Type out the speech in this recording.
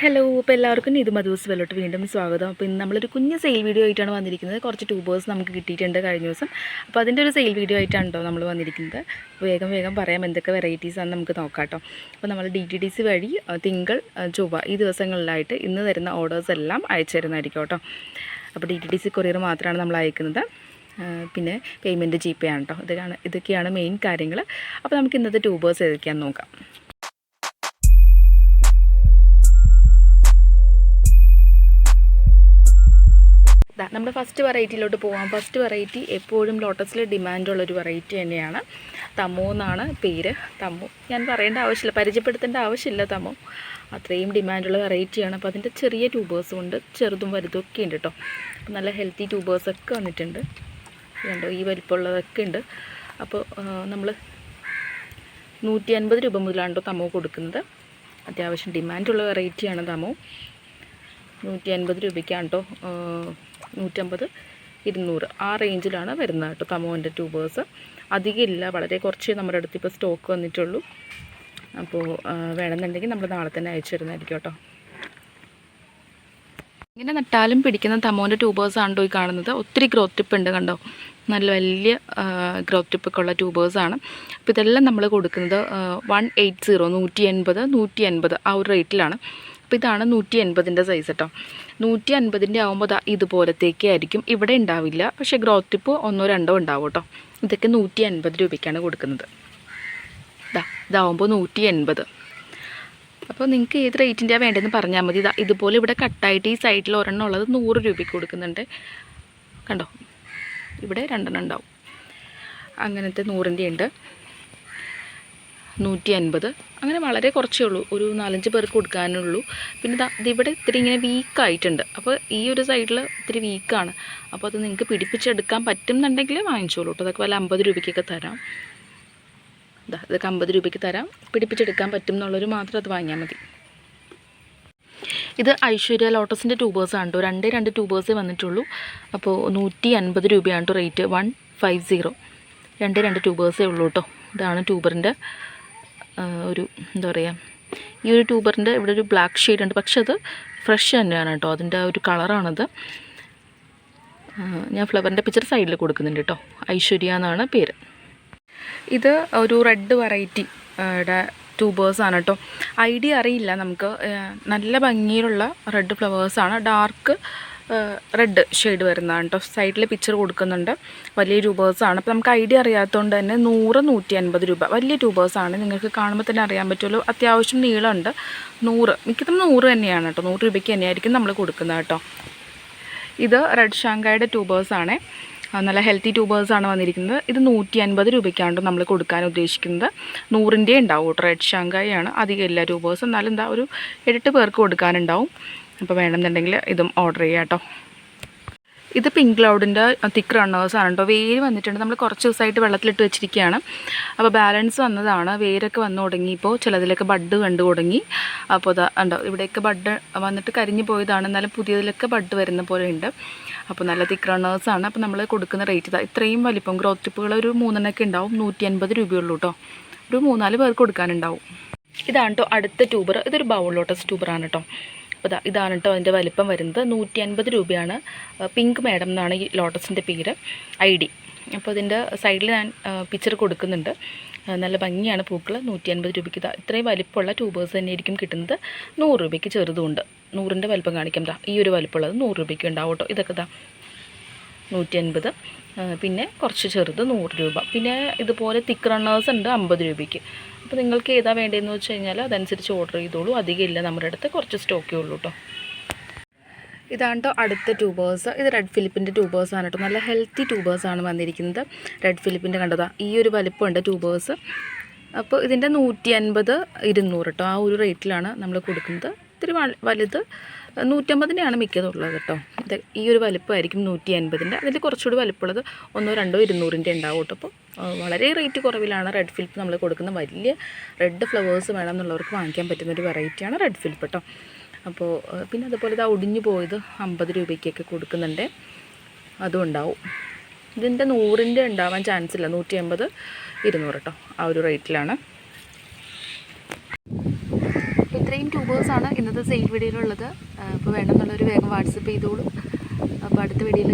Hello അപ്പോൾ എല്ലാവർക്കും ഇത് മധുസ് വെല്ലോട്ട് വീണ്ടും സ്വാഗതം. അപ്പോൾ ഇന്ന് നമ്മളൊരു കുഞ്ഞ് സെയിൽ വീഡിയോ ആയിട്ടാണ് വന്നിരിക്കുന്നത്. കുറച്ച് ട്യൂബേഴ്സ് നമുക്ക് കിട്ടിയിട്ടുണ്ട് കഴിഞ്ഞ ദിവസം. അപ്പോൾ അതിന്റെ ഒരു സെയിൽ വീഡിയോ ആയിട്ടാണ് നമ്മൾ വന്നിരിക്കുന്നത്. വേഗം വേഗം പറയാം എന്തൊക്കെ വെറൈറ്റീസ് ആണെന്ന് നമുക്ക് നോക്കാം കേട്ടോ അപ്പോൾ നമ്മൾ ഡി ടി ഡി സി വഴി തിങ്കൾ ചൊവ്വ ഈ ദിവസങ്ങളിലായിട്ട് ഇന്ന് തരുന്ന ഓർഡേഴ്സ് എല്ലാം അയച്ചു തരുന്നതായിരിക്കും കേട്ടോ. അപ്പോൾ D T D C courier മാത്രമാണ് നമ്മൾ അയക്കുന്നത്. പിന്നെ പേയ്മെന്റ് ജി പേ ആണ് കേട്ടോ. ഇതൊക്കെയാണ് ഇതൊക്കെയാണ് മെയിൻ കാര്യങ്ങൾ അപ്പോൾ നമുക്ക് ഇന്നത്തെ ട്യൂബേഴ്സ് ഏതൊക്കെയാണെന്ന് നോക്കാം. ദാ നമ്മുടെ ഫസ്റ്റ് വെറൈറ്റിയിലോട്ട് പോകാം ഫസ്റ്റ് വെറൈറ്റി എപ്പോഴും ലോട്ടസിൽ ഡിമാൻഡുള്ളൊരു വെറൈറ്റി തന്നെയാണ്. തമോ എന്നാണ് പേര്. തമോ ഞാൻ പറയേണ്ട ആവശ്യമില്ല. പരിചയപ്പെടുത്തേണ്ട ആവശ്യമില്ല തമോ. അത്രയും ഡിമാൻഡുള്ള വെറൈറ്റിയാണ് അപ്പോൾ അതിന്റെ ചെറിയ ട്യൂബേഴ്സും ഉണ്ട്. ചെറുതും വലുതും ഒക്കെ ഉണ്ട് കേട്ടോ. നല്ല ഹെൽത്തി ട്യൂബേഴ്സൊക്കെ വന്നിട്ടുണ്ട്. കണ്ടോ ഈ വലിപ്പമുള്ളതൊക്കെ ഉണ്ട്. അപ്പോൾ നമ്മൾ നൂറ്റി അൻപത് രൂപ മുതലാണ് തമോ കൊടുക്കുന്നത്. അത്യാവശ്യം ഡിമാൻഡുള്ള വെറൈറ്റിയാണ് തമോ. നൂറ്റി അൻപത് രൂപയ്ക്കാണ് കേട്ടോ. നൂറ്റമ്പത് ഇരുന്നൂറ്. ആ റേഞ്ചിലാണ് വരുന്നത് കേട്ടോ തമോന്റെ ട്യൂബേഴ്സ്. അധികം ഇല്ല. വളരെ കുറച്ച് നമ്മുടെ അടുത്ത് ഇപ്പോൾ സ്റ്റോക്ക് വന്നിട്ടുള്ളൂ. അപ്പോൾ വേണമെന്നുണ്ടെങ്കിൽ നമ്മൾ നാളെ തന്നെ അയച്ചു തരുന്നതായിരിക്കും കേട്ടോ. ഇങ്ങനെ നട്ടാലും പിടിക്കുന്ന തമോന്റെ ട്യൂബേഴ്സ് ആണ് ഈ കാണുന്നത്. ഒത്തിരി ഗ്രോത്ത് ടിപ്പ് ഉണ്ട് കണ്ടോ? നല്ല വലിയ ഗ്രോത്ത് ടിപ്പൊക്കെ ഉള്ള ട്യൂബേഴ്സാണ് അപ്പോൾ ഇതെല്ലാം നമ്മൾ കൊടുക്കുന്നത് വൺ എയ്റ്റ് സീറോ നൂറ്റി എൺപത് നൂറ്റി എൺപത് ആ ഒരു റേറ്റിലാണ്. അപ്പോൾ ഇതാണ് നൂറ്റി എൺപതിന്റെ സൈസ് കേട്ടോ നൂറ്റി അൻപതിന്റെ ആകുമ്പോൾ ഇതുപോലത്തേക്ക് ആയിരിക്കും. ഇവിടെ ഉണ്ടാവില്ല. പക്ഷേ ഗ്രോത്ത് ടിപ്പ് ഒന്നോ രണ്ടോ ഉണ്ടാവും കേട്ടോ ഇതൊക്കെ നൂറ്റി അൻപത് രൂപയ്ക്കാണ് കൊടുക്കുന്നത്. ഇതാ ഇതാവുമ്പോൾ നൂറ്റി എൺപത് അപ്പോൾ നിങ്ങൾക്ക് ഏത് റേറ്റിന്റെയാണ് വേണ്ടതെന്ന് പറഞ്ഞാൽ മതി. ഇതാ ഇതുപോലെ ഇവിടെ കട്ടായിട്ട് ഈ സൈഡിൽ ഒരെണ്ണം ഉള്ളത് നൂറ് രൂപയ്ക്ക് കൊടുക്കുന്നുണ്ട്. കണ്ടോ? ഇവിടെ രണ്ടെണ്ണം ഉണ്ടാവും. അങ്ങനത്തെ നൂറിന്റെ ഉണ്ട്. നൂറ്റി അൻപത് അങ്ങനെ വളരെ കുറച്ചേ ഉള്ളൂ. ഒരു നാലഞ്ച് പേർക്ക് കൊടുക്കാനുള്ളൂ. പിന്നെ ഇതിവിടെ ഇത്തിരി ഇങ്ങനെ വീക്കായിട്ടുണ്ട്. അപ്പോൾ ഈ ഒരു സൈഡിൽ ഇത്തിരി വീക്കാണ്. അപ്പോൾ അത് നിങ്ങൾക്ക് പിടിപ്പിച്ചെടുക്കാൻ പറ്റുന്നുണ്ടെങ്കിൽ വാങ്ങിച്ചോളൂ കേട്ടോ. അതൊക്കെ വല്ല അമ്പത് രൂപയ്ക്കൊക്കെ തരാം. ഇതാ ഇതൊക്കെ അമ്പത് രൂപയ്ക്ക് തരാം. പിടിപ്പിച്ചെടുക്കാൻ പറ്റും എന്നുള്ളവർ മാത്രം അത് വാങ്ങിയാൽ മതി. ഇത് ഐശ്വര്യ ലോട്ടസിന്റെ ട്യൂബേഴ്സാണ് കേട്ടോ. രണ്ടേ രണ്ട് ട്യൂബേഴ്സേ വന്നിട്ടുള്ളൂ. അപ്പോൾ നൂറ്റി അൻപത് രൂപയാണ് കേട്ടോ റേറ്റ്. One five zero. രണ്ടേ രണ്ട് ട്യൂബേഴ്സേ ഉള്ളൂ കേട്ടോ. ഇതാണ് ട്യൂബറിന്റെ ഒരു എന്താ പറയുക ഈ ഒരു ട്യൂബറിന്റെ ഇവിടെ ഒരു ബ്ലാക്ക് ഷെയ്ഡ് ഉണ്ട്. പക്ഷെ അത് ഫ്രഷ് തന്നെയാണ് കേട്ടോ. അതിന്റെ ഒരു കളറാണത്. ഞാൻ ഫ്ലവറിന്റെ പിക്ചർ സൈഡിൽ കൊടുക്കുന്നുണ്ട് കേട്ടോ. ഐശ്വര്യ എന്നാണ് പേര്. ഇത് ഒരു റെഡ് വെറൈറ്റി ട്യൂബേഴ്സാണ് കേട്ടോ. ഐഡിയ അറിയില്ല നമുക്ക് നല്ല ഭംഗിയിലുള്ള റെഡ് ഫ്ലവേഴ്സാണ് ഡാർക്ക് റെഡ് ഷെയ്ഡ് വരുന്നതാണ് കേട്ടോ സൈഡിൽ പിക്ചർ കൊടുക്കുന്നുണ്ട്. വലിയ രൂപേഴ്സാണ് അപ്പോൾ നമുക്ക് ഐഡിയ അറിയാത്തതുകൊണ്ട് തന്നെ നൂറ് നൂറ്റി അൻപത് രൂപ. വലിയ രൂപേഴ്സാണ് നിങ്ങൾക്ക് കാണുമ്പോൾ തന്നെ അറിയാൻ പറ്റുമല്ലോ അത്യാവശ്യം നീളമുണ്ട്. നൂറ്. മിക്കതും നൂറ് തന്നെയാണ് കേട്ടോ നൂറ് രൂപയ്ക്ക് തന്നെയായിരിക്കും നമ്മൾ കൊടുക്കുന്നത് കേട്ടോ ഇത് റെഡ് ഷാങ്കായുടെ ട്യൂബേഴ്സാണ് നല്ല ഹെൽത്തി ട്യൂബേഴ്സാണ് വന്നിരിക്കുന്നത്. ഇത് നൂറ്റി അൻപത് രൂപയ്ക്കാണ് നമ്മൾ കൊടുക്കാൻ ഉദ്ദേശിക്കുന്നത്. നൂറിന്റെ ഉണ്ടാവും റെഡ് ഷാങ്കായാണ് അധികം എല്ലാ ട്യൂബേഴ്സ് എന്നാലും എന്താ ഒരു എട്ട് പേർക്ക് കൊടുക്കാനുണ്ടാവും. അപ്പോൾ വേണമെന്നുണ്ടെങ്കിൽ ഇതും ഓർഡർ ചെയ്യാം കേട്ടോ. ഇത് പിങ്ക് ക്ലൗഡിന്റെ തിക്ക് ആണ് കേട്ടോ. വേര് വന്നിട്ടുണ്ട്. നമ്മൾ കുറച്ച് ദിവസമായിട്ട് വെള്ളത്തിലിട്ട് വെച്ചിരിക്കുകയാണ്. അപ്പോൾ ബാലൻസ് വന്നതാണ്. വേരൊക്കെ വന്നു തുടങ്ങിയപ്പോൾ ചിലതിലൊക്കെ ബഡ് കണ്ടു തുടങ്ങി അപ്പോൾ അതാ ഉണ്ടോ ഇവിടെയൊക്കെ ബഡ് വന്നിട്ട് കരിഞ്ഞു പോയതാണ്. എന്നാലും പുതിയതിലൊക്കെ ബഡ് വരുന്ന പോലെ ഉണ്ട്. അപ്പോൾ നല്ല തിക്ക് ആണ്. അപ്പോൾ നമ്മൾ കൊടുക്കുന്ന റേറ്റ് ഇതാ. ഇത്രയും വലിപ്പം ഗ്രോത്ത് ടിപ്പുകൾ ഒരു മൂന്നെണ്ണൊക്കെ ഉണ്ടാവും. നൂറ്റി അൻപത് രൂപയുള്ളൂ കേട്ടോ. ഒരു മൂന്നാൽ പേർക്ക് കൊടുക്കാനുണ്ടാവും. ഇതാണ് കേട്ടോ അടുത്ത ട്യൂബർ ഇതൊരു ബൗൾ ലോട്ടസ് ട്യൂബറാണ് കേട്ടോ. അപ്പോൾ ഇതാ ഇതാണ് കേട്ടോ അതിന്റെ വലിപ്പം വരുന്നത്. നൂറ്റി അൻപത് രൂപയാണ് പിങ്ക് മാഡം എന്നാണ് ഈ ലോട്ടസിന്റെ പേര് ഐ ഡി. അപ്പോൾ ഇതിന്റെ സൈഡിൽ ഞാൻ പിക്ചർ കൊടുക്കുന്നുണ്ട്. നല്ല ഭംഗിയാണ് പൂക്കൾ നൂറ്റി അൻപത് രൂപയ്ക്ക് ഇതാ ഇത്രയും വലിപ്പമുള്ള ട്യൂബേഴ്സ് തന്നെയായിരിക്കും കിട്ടുന്നത്. നൂറ് രൂപയ്ക്ക് ചെറുതുമുണ്ട് നൂറിന്റെ വലിപ്പം കാണിക്കാം. ദാ ഈ ഒരു വലിപ്പമുള്ളത് നൂറ് രൂപയ്ക്ക് ഉണ്ടാവും കേട്ടോ ഇതൊക്കെ ദാ നൂറ്റി അൻപത് പിന്നെ കുറച്ച് ചെറുത് നൂറ് രൂപ. പിന്നെ ഇതുപോലെ തിക്ക് റണ്ണേഴ്സ് ഉണ്ട് അമ്പത് രൂപയ്ക്ക്. അപ്പോൾ നിങ്ങൾക്ക് ഏതാ വേണ്ടതെന്ന് വെച്ച് കഴിഞ്ഞാൽ അതനുസരിച്ച് ഓർഡർ ചെയ്തോളൂ. അധികം ഇല്ല നമ്മുടെ അടുത്ത്. കുറച്ച് സ്റ്റോക്കേ ഉള്ളൂ കേട്ടോ ഇതാണ് കേട്ടോ അടുത്ത ട്യൂബേഴ്സ് ഇത് റെഡ് ഫിലിപ്പിന്റെ ട്യൂബേഴ്സാണ് കേട്ടോ നല്ല ഹെൽത്തി ട്യൂബേഴ്സാണ് വന്നിരിക്കുന്നത്. റെഡ് ഫിലിപ്പിന്റെ കണ്ടതാ ഈ ഒരു വലിപ്പമുണ്ട് ട്യൂബേഴ്സ് അപ്പോൾ ഇതിന്റെ നൂറ്റി അൻപത് ഇരുന്നൂറ് കേട്ടോ ആ ഒരു റേറ്റിലാണ് നമ്മൾ കൊടുക്കുന്നത്. ഇത്തിരി വലുത്. നൂറ്റമ്പതിന്റെയാണ് മിക്കതുള്ളത് കേട്ടോ ഇത് ഈ ഒരു വലിപ്പമായിരിക്കും നൂറ്റി അൻപതിന്റെ അതിൽ കുറച്ചുകൂടി വലിപ്പമുള്ളത് ഒന്നോ രണ്ടോ ഇരുന്നൂറിന്റെ ഉണ്ടാവും കേട്ടോ അപ്പോൾ വളരെ റേറ്റ് കുറവിലാണ് റെഡ് ഫിൽപ്പ് നമ്മൾ കൊടുക്കുന്ന വലിയ റെഡ് ഫ്ലവേഴ്സ് വേണം എന്നുള്ളവർക്ക് വാങ്ങിക്കാൻ പറ്റുന്ന ഒരു വെറൈറ്റിയാണ് റെഡ് ഫിൽപ്പ് കേട്ടോ അപ്പോൾ പിന്നെ അതുപോലെ ഇത് ഒടിഞ്ഞു പോയത് അമ്പത് രൂപയ്ക്കൊക്കെ കൊടുക്കുന്നുണ്ട്. അതും ഉണ്ടാവും. ഇതിന്റെ നൂറിന്റെ ഉണ്ടാവാൻ ചാൻസ് ഇല്ല. നൂറ്റി അമ്പത് ഇരുന്നൂറ് കേട്ടോ ആ ഒരു റേറ്റിലാണ് ഇത്രയും ട്യൂബേഴ്സാണ് ഇന്നത്തെ സെയിൽ വീഡിയോയിലുള്ളത് അപ്പോൾ വേണമെന്നുള്ളൊരു വേഗം വാട്സപ്പ് ചെയ്തോളൂ. അപ്പോൾ അടുത്ത വീഡിയോയിൽ